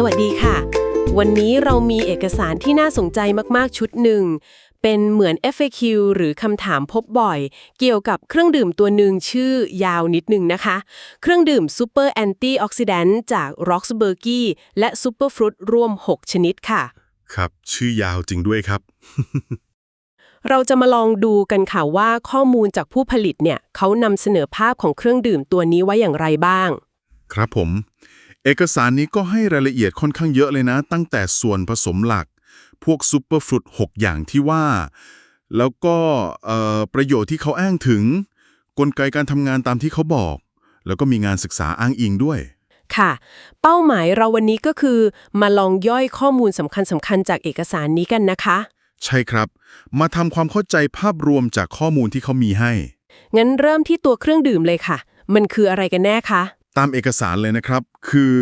สวัสดีค่ะ วันนี้เรามีเอกสารที่น่าสนใจมากๆชุดหนึ่ง เป็นเหมือน FAQ หรือคำถามพบบ่อย เกี่ยวกับเครื่องดื่มตัวหนึ่งชื่อยาวนิดหนึ่งนะคะ เครื่องดื่ม Super Anti Oxidant จาก r o x b u r g y และ Super Fruit รวม 6 ชนิดค่ะ ครับ ชื่อยาวจริงด้วยครับ เราจะมาลองดูกันค่ะว่าข้อมูลจากผู้ผลิตเนี่ยเขานำเสนอภาพของเครื่องดื่มตัวนี้ไว้อย่างไรบ้าง ครับผม เอกสารนี้ก็ให้รายละเอียดค่อนข้างเยอะเลยนะ ตั้งแต่ส่วนผสมหลัก พวกซูเปอร์ฟรุต6อย่างที่ว่า แล้วก็เอ่อประโยชน์ที่เขาอ้างถึง กลไกการทำงานตามที่เขาบอก แล้วก็มีงานศึกษาอ้างอิงด้วยค่ะ เป้าหมายเราวันนี้ก็คือ มาลองย่อยข้อมูลสำคัญสำคัญๆจากเอกสารนี้กันนะคะ ใช่ครับ มาทำความเข้าใจภาพรวมจากข้อมูลที่เขามีให้ งั้นเริ่มที่ตัวเครื่องดื่มเลยค่ะ มันคืออะไรกันแน่คะ ตามเอกสารเลยนะครับ คือ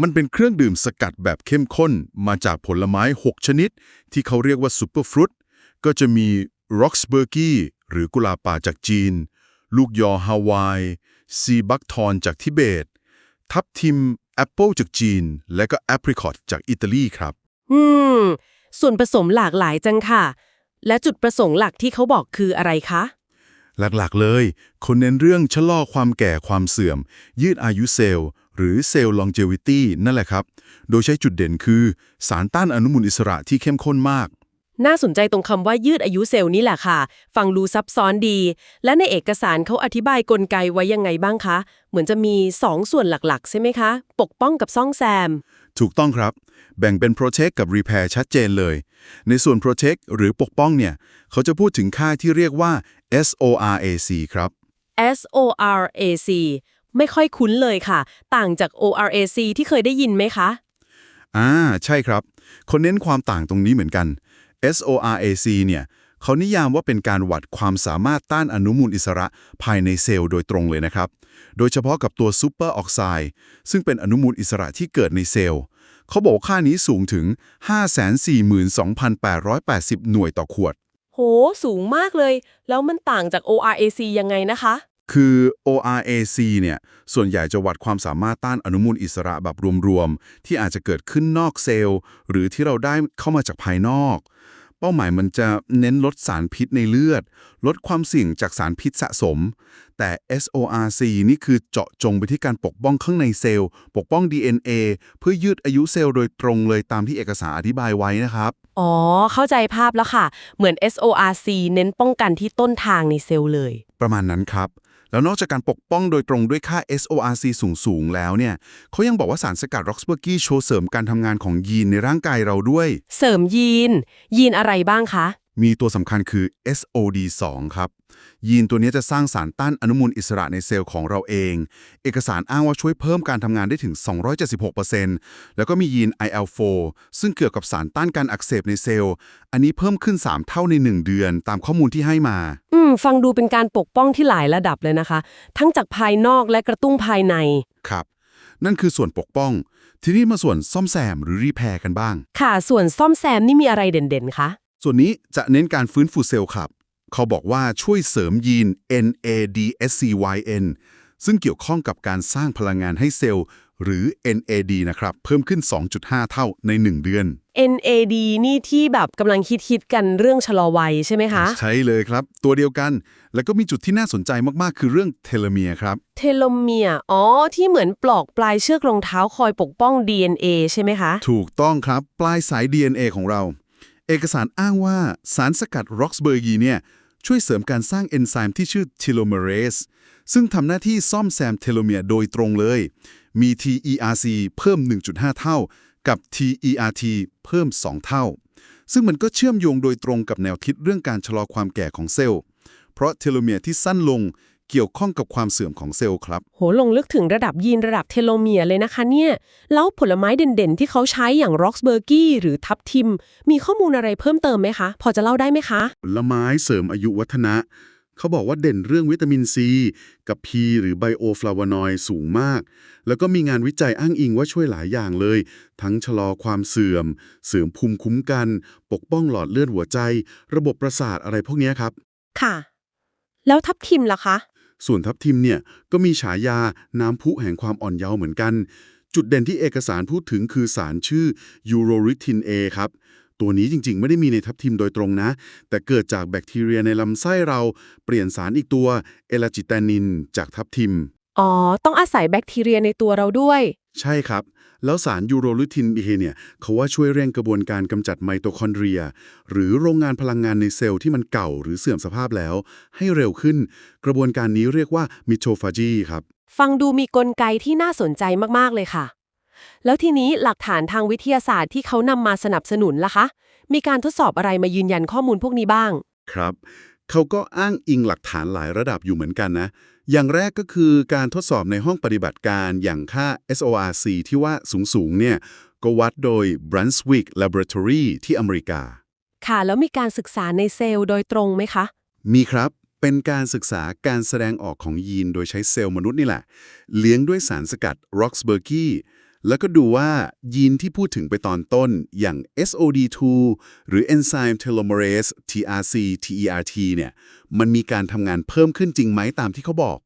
มันเป็นเครื่องดื่มสกัดแบบเข้มข้นมาจากผลไม้ 6 ชนิด ที่เขาเรียกว่าซูเปอร์ฟรุตก็จะมี r o x b u r g y หรือกุหลาบป่าจากจีน ลูกยอฮาวาย ซีบักทอนจากทิเบต ทับทิมแอปเปิลจากจีน และก็แอปริคอตจากอิตาลีครับ อืม ส่วนผสมหลากหลายจังค่ะ และจุดประสงค์หลักที่เขาบอกคืออะไรคะ หลักๆเลยคนเน้นเรื่องชะลอความแก่ความเสื่อม ยืดอายุเซลล์ หรือเซลล์ longevity นั่นแหละครับ โดยใช้จุดเด่นคือ สารต้านอนุมูลอิสระที่เข้มข้นมาก น่าสนใจตรงคำว่ายืดอายุเซลล์นี่แหละค่ะ ฟังดูซับซ้อนดี และในเอกสารเขาอธิบายกลไกไว้ยังไงบ้างคะ เหมือนจะมี 2 ส่วนหลักๆ ใช่ไหมคะ ปกป้องกับซ่องแซม ถูกต้องครับ แบ่งเป็น protect กับ repair ชัดเจนเลย ในส่วน protect หรือปกป้องเนี่ย เขาจะพูดถึงค่าที่เรียกว่า SORAC ครับ SORAC ไม่ค่อยคุ้นเลยค่ะ ต่างจาก ORAC ที่เคยได้ยินไหมคะ อ่า ใช่ครับคนเน้นความต่างตรงนี้เหมือนกัน SORAC เนี่ยเขานิยามว่าเป็นการวัดความสามารถต้านอนุมูลอิสระภายในเซลล์โดยตรงเลยนะครับ โดยเฉพาะกับตัวซูเปอร์ออกไซด์ซึ่งเป็นอนุมูลอิสระที่เกิดในเซลล์ เขาบอกว่าค่านี้สูงถึง 542,880 หน่วยต่อขวด โห สูงมากเลย แล้วมันต่างจาก ORAC ยังไงนะคะ คือ ORAC เนี่ย ส่วนใหญ่จะวัดความสามารถต้านอนุมูลอิสระแบบรวม ๆ ที่อาจจะเกิดขึ้นนอกเซลล์ หรือที่เราได้เข้ามาจากภายนอก ป้าหมายมันจะเน้นลดสารพิษในเลือด ลดความเสี่ยงจากสารพิษสะสม แต่ SORC นี่คือเจาะจงไปที่การปกป้องข้างในเซลล์ ปกป้อง DNA เพื่อยืดอายุเซลล์โดยตรงเลยตามที่เอกสารอธิบายไว้นะครับ อ๋อ เข้าใจภาพแล้วค่ะ เหมือน SORC เน้นป้องกันที่ต้นทางในเซลล์เลย ประมาณนั้นครับ แล้วนอกจากการปกป้องโดยตรงด้วยค่า SORC สูง ๆ แล้วเนี่ยเขายังบอกว่าสารสกัด r o x b u r g y โชว์เสริมการทำงานของยีนในร่างกายเราด้วย เสริมยีน ยีนอะไรบ้างคะ มีตัวสำคัญคือ SOD2 ครับ ยีนตัวนี้จะสร้างสารต้านอนุมูลอิสระในเซลล์ของเราเอง เอกสารอ้างว่าช่วยเพิ่มการทำงานได้ถึง 276%แล้วก็มียีน IL4 ซึ่งเกี่ยวกับสารต้านการอักเสบในเซลล์ อันนี้เพิ่มขึ้น 3 เท่าใน 1 เดือน ตามข้อมูลที่ให้มา อืม ฟังดูเป็นการปกป้องที่หลายระดับเลยนะคะ ทั้งจากภายนอกและกระตุ้นภายใน ครับ นั่นคือส่วนปกป้อง ทีนี้มาส่วนซ่อมแซมหรือรีแพร์กันบ้าง ค่ะ ส่วนซ่อมแซมนี่มีอะไรเด่นๆ คะ ส่วนนี้จะเน้นการฟื้นฟูเซลล์ครับ เขาบอกว่าช่วยเสริมยีน NADSCYN ซึ่งเกี่ยวข้องกับการสร้างพลังงานให้เซลล์ หรือ NAD นะครับ เพิ่มขึ้น 2.5 เท่าใน 1 เดือน NAD นี่ที่แบบกำลังคิดๆกันเรื่องชะลอวัยใช่ไหมคะ ใช่เลยครับ ตัวเดียวกัน แล้วก็มีจุดที่น่าสนใจมากๆ คือเรื่องเทโลเมียร์ครับ เทโลเมียร์อ๋อ ที่เหมือนปลอกปลายเชือกรองเท้าคอยปกป้อง DNA ใช่ไหมคะ ถูกต้องครับ ปลายสาย DNA ของเรา เอกสารอ้างว่าสารสกัด Roxburgh เนี่ยช่วยเสริมการสร้างเอนไซม์ที่ชื่อ telomerase ซึ่งทำหน้าที่ซ่อมแซมเทโลเมียร์โดยตรงเลย มี TERC เพิ่ม 1.5 เท่า กับ TERT เพิ่ม 2 เท่า ซึ่งมันก็เชื่อมโยงโดยตรงกับแนวคิดเรื่องการชะลอความแก่ของเซลล์ เพราะเทโลเมียร์ที่สั้นลง เกี่ยวข้องกับความเสื่อมของเซลล์ครับ โหลงลึกถึงระดับยีนระดับเทโลเมียร์เลยนะคะเนี่ย แล้วผลไม้เด่นๆ ที่เขาใช้อย่าง Roxburgh หรือทับทิม มีข้อมูลอะไรเพิ่มเติมไหมคะ พอจะเล่าได้ไหมคะ ผลไม้เสริมอายุวัฒนะ เขาบอกว่าเด่นเรื่องวิตามินซี กับ P หรือไบโอฟลาวานอยด์สูงมาก แล้วก็มีงานวิจัยอ้างอิงว่าช่วยหลายอย่างเลย ทั้งชะลอความเสื่อม เสริมภูมิคุ้มกัน ปกป้องหลอดเลือดหัวใจ ระบบประสาทอะไรพวกเนี้ยครับ ค่ะ แล้วทับทิมล่ะคะ ส่วนทับทิมเนี่ยก็มีฉายาน้ำพุแห่งความอ่อนเยาว์เหมือนกัน จุดเด่นที่เอกสารพูดถึงคือสารชื่อ Urolithin A ครับ ตัวนี้จริงๆ ไม่ได้มีในทับทิมโดยตรงนะ แต่เกิดจากแบคทีเรียในลำไส้เราเปลี่ยนสารอีกตัวเอลาจิตานิน จากทับทิม อ๋อ ต้องอาศัยแบคทีเรียในตัวเราด้วย ใช่ครับ แล้วสารยูโรลิทินเอเนี่ยเขาว่าช่วยเร่งกระบวนการกำจัดไมโตคอนเดรีย หรือโรงงานพลังงานในเซลล์ที่มันเก่าหรือเสื่อมสภาพแล้ว ให้เร็วขึ้น กระบวนการนี้เรียกว่ามิโทฟาจีครับ ฟังดูมีกลไกที่น่าสนใจมาก ๆ เลยค่ะ แล้วทีนี้หลักฐานทางวิทยาศาสตร์ที่เขานำมาสนับสนุนล่ะคะ มีการทดสอบอะไรมายืนยันข้อมูลพวกนี้บ้าง ครับ เขาก็อ้างอิงหลักฐานหลายระดับอยู่เหมือนกันนะ อย่างแรกก็คือการทดสอบในห้องปฏิบัติการอย่างค่า SORC ที่ว่าสูงๆเนี่ยก็วัดโดย Brunswick Laboratory ที่อเมริกา ค่ะ แล้วมีการศึกษาในเซลล์โดยตรงไหมคะ มีครับ เป็นการศึกษาการแสดงออกของยีนโดยใช้เซลล์มนุษย์นี่แหละ เลี้ยงด้วยสารสกัด Roxburgh แล้วก็ดูว่ายีนที่พูดถึงไปตอนต้นอย่าง SOD2 หรือ Enzyme Telomerase TRC TERT เนี่ยมันมีการทำงานเพิ่มขึ้นจริงไหมตามที่เขาบอก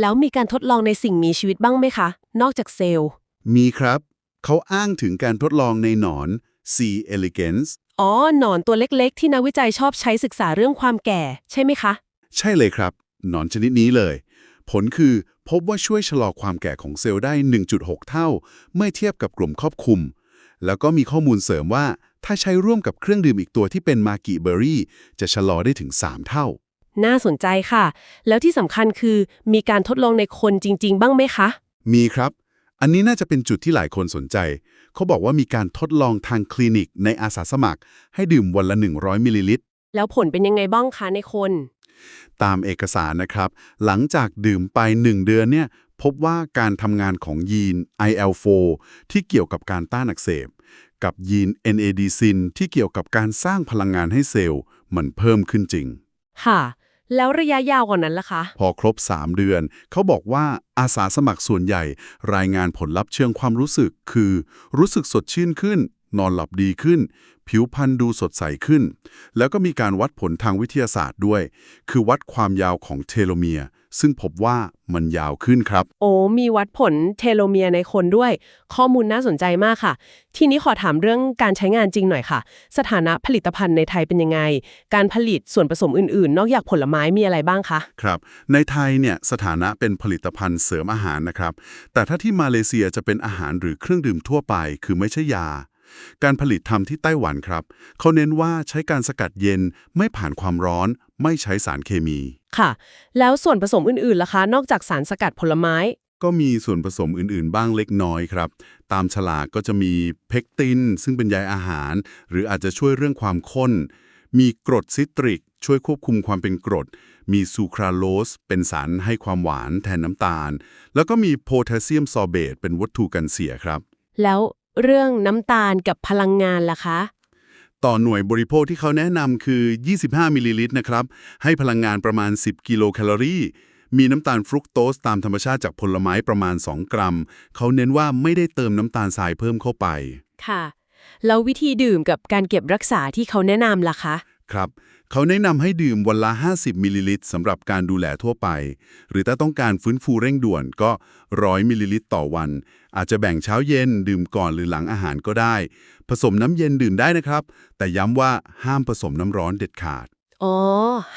แล้วมีการทดลองในสิ่งมีชีวิตบ้างไหมคะ นอกจากเซลล์ มีครับ เขาอ้างถึงการทดลองในหนอน C. elegans อ๋อ หนอนตัวเล็กๆ ที่นักวิจัยชอบใช้ศึกษาเรื่องความแก่ ใช่ไหมคะ ใช่เลยครับ หนอนชนิดนี้เลย ผลคือ พบว่าช่วยชะลอความแก่ของเซลล์ได้ 1.6 เท่า เมื่อเทียบกับกลุ่มครอบคลุม แล้วก็มีข้อมูลเสริมว่า ถ้าใช้ร่วมกับเครื่องดื่มอีกตัวที่เป็นมากิเบอร์รี่ จะชะลอได้ถึง 3 เท่า น่าสนใจค่ะ แล้วที่สำคัญคือมีการทดลองในคนจริง ๆ บ้างไหมคะ มีครับ อันนี้น่าจะเป็นจุดที่หลายคนสนใจ เขาบอกว่ามีการทดลองทางคลินิกในอาสาสมัคร ให้ดื่มวันละ 100 มิลลิลิตร แล้วผลเป็นยังไงบ้างคะในคน ตามเอกสารนะครับ หลังจากดื่มไป 1 เดือนเนี่ยพบว่าการทำงานของยีน IL4 ที่เกี่ยวกับการต้านอักเสบ กับยีน NAD ซินที่เกี่ยวกับการสร้างพลังงานให้เซลล์ มันเพิ่มขึ้นจริง ค่ะ แล้วระยะยาวกว่านั้นล่ะคะ พอครบ 3 เดือน เขาบอกว่าอาสาสมัครส่วนใหญ่ รายงานผลลัพธ์เชิงความรู้สึกคือ รู้สึกสดชื่นขึ้น นอนหลับดีขึ้น ผิวพรรณดูสดใสขึ้น แล้วก็มีการวัดผลทางวิทยาศาสตร์ด้วย คือวัดความยาวของเทโลเมียร์ซึ่งพบว่ามันยาวขึ้นครับ โอ้ มีวัดผลเทโลเมียร์ในคนด้วย ข้อมูลน่าสนใจมากค่ะ ทีนี้ขอถามเรื่องการใช้งานจริงหน่อยค่ะ สถานะผลิตภัณฑ์ในไทยเป็นยังไง การผลิตส่วนผสมอื่นๆ นอกจากผลไม้มีอะไรบ้างคะ ครับ ในไทยเนี่ยสถานะเป็นผลิตภัณฑ์เสริมอาหารนะครับ แต่ถ้าที่มาเลเซียจะเป็นอาหารหรือเครื่องดื่มทั่วไป คือไม่ใช่ยา การผลิตทำที่ไต้หวันครับ เขาเน้นว่าใช้การสกัดเย็นไม่ผ่านความร้อน ไม่ใช้สารเคมี ค่ะ แล้วส่วนผสมอื่นๆล่ะคะ นอกจากสารสกัดผลไม้ ก็มีส่วนผสมอื่นๆ บ้างเล็กน้อยครับ ตามฉลากก็จะมีเพกติน ซึ่งเป็นใยอาหาร หรืออาจจะช่วยเรื่องความข้น มีกรดซิตริก ช่วยควบคุมความเป็นกรด มีซูคราโลส เป็นสารให้ความหวานแทนน้ำตาล แล้วก็มีโพแทสเซียมซอร์เบตเป็นวัตถุกันเสียครับ แล้ว เรื่องน้ำตาลกับพลังงานล่ะคะ ต่อหน่วยบริโภคที่เขาแนะนำคือ 25 มิลลิลิตรนะครับ ให้พลังงานประมาณ 10 กิโลแคลอรี่ มีน้ำตาลฟรุกโตสตามธรรมชาติจากผลไม้ประมาณ 2 กรัม เขาเน้นว่าไม่ได้เติมน้ำตาลทรายเพิ่มเข้าไป ค่ะ แล้ววิธีดื่มกับการเก็บรักษาที่เขาแนะนำล่ะคะ ครับ เขาแนะนำให้ดื่มวันละ 50 มิลลิลิตรสำหรับการดูแลทั่วไป หรือถ้าต้องการฟื้นฟูเร่งด่วนก็ 100 มิลลิลิตรต่อวัน อาจจะแบ่งเช้าเย็นดื่มก่อนหรือหลังอาหารก็ได้ ผสมน้ำเย็นดื่มได้นะครับ แต่ย้ำว่าห้ามผสมน้ำร้อนเด็ดขาด อ๋อ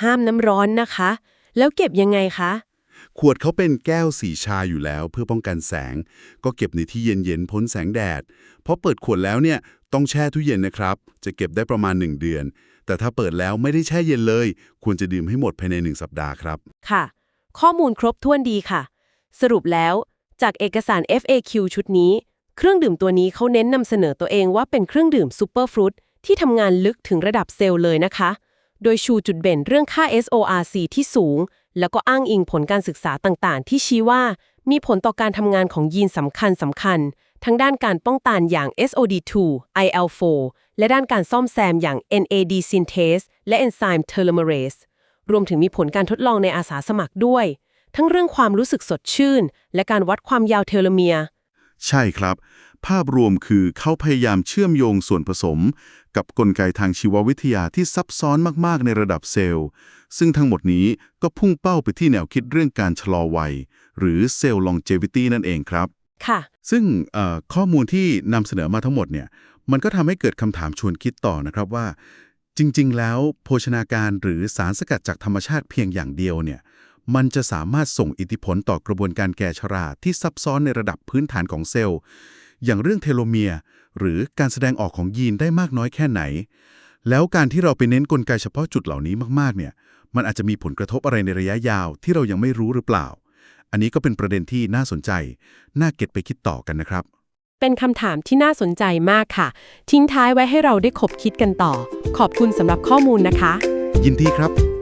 ห้ามน้ำร้อนนะคะ แล้วเก็บยังไงคะ ขวดเขาเป็นแก้วสีชาอยู่แล้วเพื่อป้องกันแสง ก็เก็บในที่เย็นๆพ้นแสงแดดพอเปิดขวดแล้วเนี่ยต้องแช่ตู้เย็นนะครับ จะเก็บได้ประมาณ 1 เดือน แต่ถ้าเปิดแล้วไม่ได้แช่เย็นเลย ควรจะดื่มให้หมดภายใน 1 สัปดาห์ครับ ค่ะ ข้อมูลครบถ้วนดีค่ะ สรุปแล้ว จากเอกสาร FAQ ชุดนี้ เครื่องดื่มตัวนี้เขาเน้นนำเสนอตัวเองว่าเป็นเครื่องดื่มซูเปอร์ฟรุตที่ทำงานลึกถึงระดับเซลล์เลยนะคะ โดยชูจุดเด่นเรื่องค่า SORC ที่สูง แล้วก็อ้างอิงผลการศึกษาต่างๆ ที่ชี้ว่ามีผลต่อการทำงานของยีนสำคัญสำคัญ ทั้งด้านการป้องกันอย่าง SOD2 IL4 และด้านการซ่อมแซมอย่าง NAD synthase และ enzyme telomerase รวมถึงมีผลการทดลองในอาสาสมัครด้วย ทั้งเรื่องความรู้สึกสดชื่น และการวัดความยาวเทโลเมียร์ ใช่ครับ ภาพรวมคือเขาพยายามเชื่อมโยงส่วนผสม กับกลไกทางชีววิทยาที่ซับซ้อนมาก ๆ ในระดับเซลล์ ซึ่งทั้งหมดนี้ก็พุ่งเป้าไปที่แนวคิดเรื่องการชะลอวัย หรือเซลล์ longevity นั่นเองครับ ค่ะ ซึ่งเอ่อข้อมูลที่นำเสนอมาทั้งหมดเนี่ยมันก็ทำให้เกิดคำถามชวนคิดต่อนะครับว่า จริง ๆ แล้ว โภชนาการหรือสารสกัดจากธรรมชาติเพียงอย่างเดียวเนี่ย มันจะสามารถส่งอิทธิพลต่อกระบวนการแก่ชราที่ซับซ้อนในระดับพื้นฐานของเซลล์ อย่างเรื่องเทโลเมียร์หรือการแสดงออกของยีนได้มากน้อยแค่ไหน แล้วการที่เราไปเน้นกลไกเฉพาะจุดเหล่านี้มากๆเนี่ยมันอาจจะมีผลกระทบอะไรในระยะยาวที่เรายังไม่รู้หรือเปล่า อันนี้ก็เป็นประเด็นที่น่าสนใจ น่าเก็บไปคิดต่อกันนะครับ เป็นคำถามที่น่าสนใจมากค่ะ ทิ้งท้ายไว้ให้เราได้ขบคิดกันต่อ ขอบคุณสำหรับข้อมูลนะคะ ยินดีครับ